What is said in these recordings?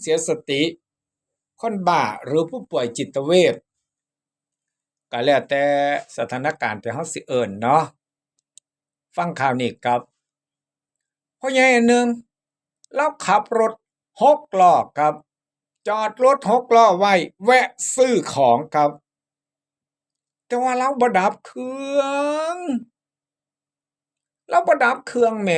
เสียสติ คนบ้าหรือผู้ป่วยจิตเวชก็แล้วแต่สถานการณ์ที่เฮาสิเอิ้นเนาะฟังข่าวนี้ครับพ่อใหญ่อันหนึงเราขับรถหกล้อครับ จอดรถหกล้อไว้ แวะซื้อของครับ แต่ว่าเราบ่ดับเครื่อง เราบ่ดับเครื่องแหม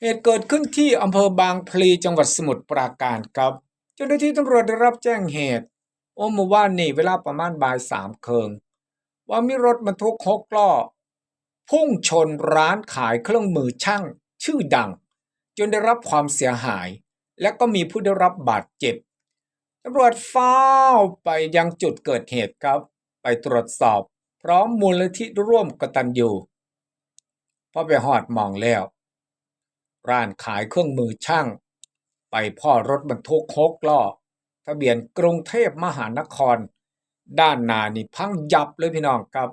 เหตุเกิดขึ้นที่อำเภอบางพลีจังหวัดสมุทรปราการครับ เจ้าหน้าที่ตำรวจได้รับแจ้งเหตุ โอ้เมื่อวานนี่เวลาประมาณบ่ายสามเคิงว่ามีรถบรรทุกหกล้อพุ่งชนร้านขายเครื่องมือช่างชื่อดัง จนได้รับความเสียหาย และก็มีผู้ได้รับบาดเจ็บตำรวจฟ้าไปยังจุดเกิดเหตุครับ ไปตรวจสอบ พร้อมมูลนิธิร่วมกตัญญูพอไปหอดมองแล้ว ร้านขายเครื่องมือช่าง ไปพ่อรถบรรทุกหกล้อทะเบียนกรุงเทพมหานคร ด้านหน้านี่พังยับเลยพี่น้องครับ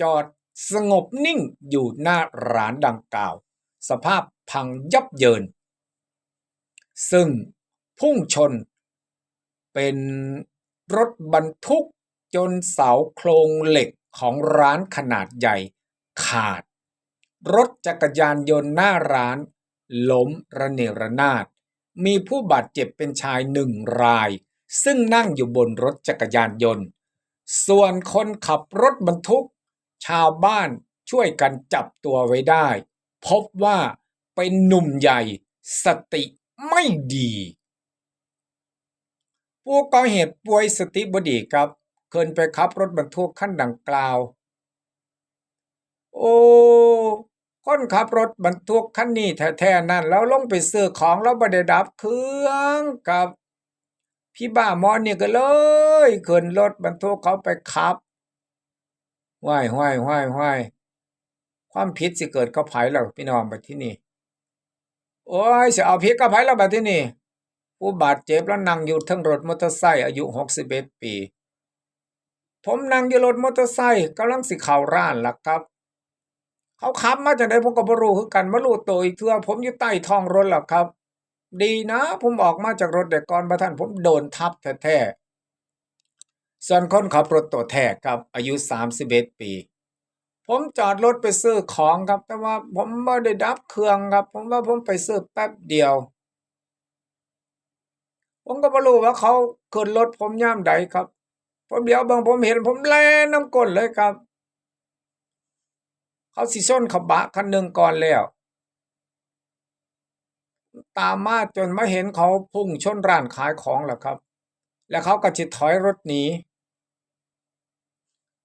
จอดสงบนิ่งอยู่หน้าร้านดังกล่าว สภาพพังยับเยิน ซึ่งพุ่งชน เป็นรถบรรทุกจนเสาโครงเหล็กของร้านขนาดใหญ่ขาด รถจักรยานยนต์หน้าร้าน ล้มระเนระนาด มีผู้บาดเจ็บเป็นชายหนึ่งราย ซึ่งนั่งอยู่บนรถจักรยานยนต์ ส่วนคนขับรถบรรทุก ชาวบ้านช่วยกันจับตัวไว้ได้ พบว่าเป็นหนุ่มใหญ่สติไม่ดี ผู้ก่อเหตุป่วยสติบดีครับ เคินไปขับรถบรรทุกขั้นดังกล่าว โอ้ คนขับรถบรรทุกคันนี้แท้ๆนั่นแล้วลงไปซื้อของแล้วบ่ได้ดับเครื่องกับพี่บ้ามอนี่ก็เลยขึ้นรถบรรทุกเขาไปขับห้วยห้วยห้วยห้วยความผิดสิเกิดกับไผแล้วพี่น้องบัดที่นี่โอ้ยสิเอาผิดกับไผแล้วบัดที่นี่ผู้บาดเจ็บแล้วนั่งอยู่ทั้งรถมอเตอร์ไซค์อายุ61ปี ผมนั่งอยู่รถมอเตอร์ไซค์กำลังสิเข้าร้านล่ะครับ เขาขับมาจากไหนผมก็บ่รู้คือกันมารู้ตัวอีกเทื่อผมอยู่ใต้ท้องรถแล้วครับ ดีนะ ผมออกมาจากรถแต่ก่อนบ่ทันผมโดนทับแท้ๆส่วนคนขับรถตัวแท้ครับอายุ 31 ปี ผมจอดรถไปซื้อของครับ แต่ว่าผมบ่ได้ดับเครื่องครับ ผมว่าผมไปซื้อแป๊บเดียว ผมก็บ่รู้ว่าเขาขึ้นรถผมย่ามใดครับผมเดี๋ยวบิ่งผมเห็นผมแล่น้ำก้นเลยครับ เขาสิชนกระบะคันหนึ่งก่อนแล้ว ตามมาจนมาเห็นเขาพุ่งชนร้านขายของแล้วครับ แล้วเขาก็จิตถอยรถหนี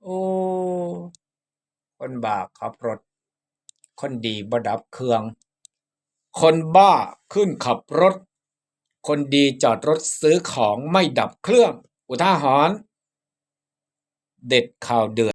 โอ้คนบาขับรถ คนดีบดับเครื่อง คนบ้าขึ้นขับรถ คนดีจอดรถซื้อของไม่ดับเครื่อง อุทาหรณ์เด็ดข่าวเดือด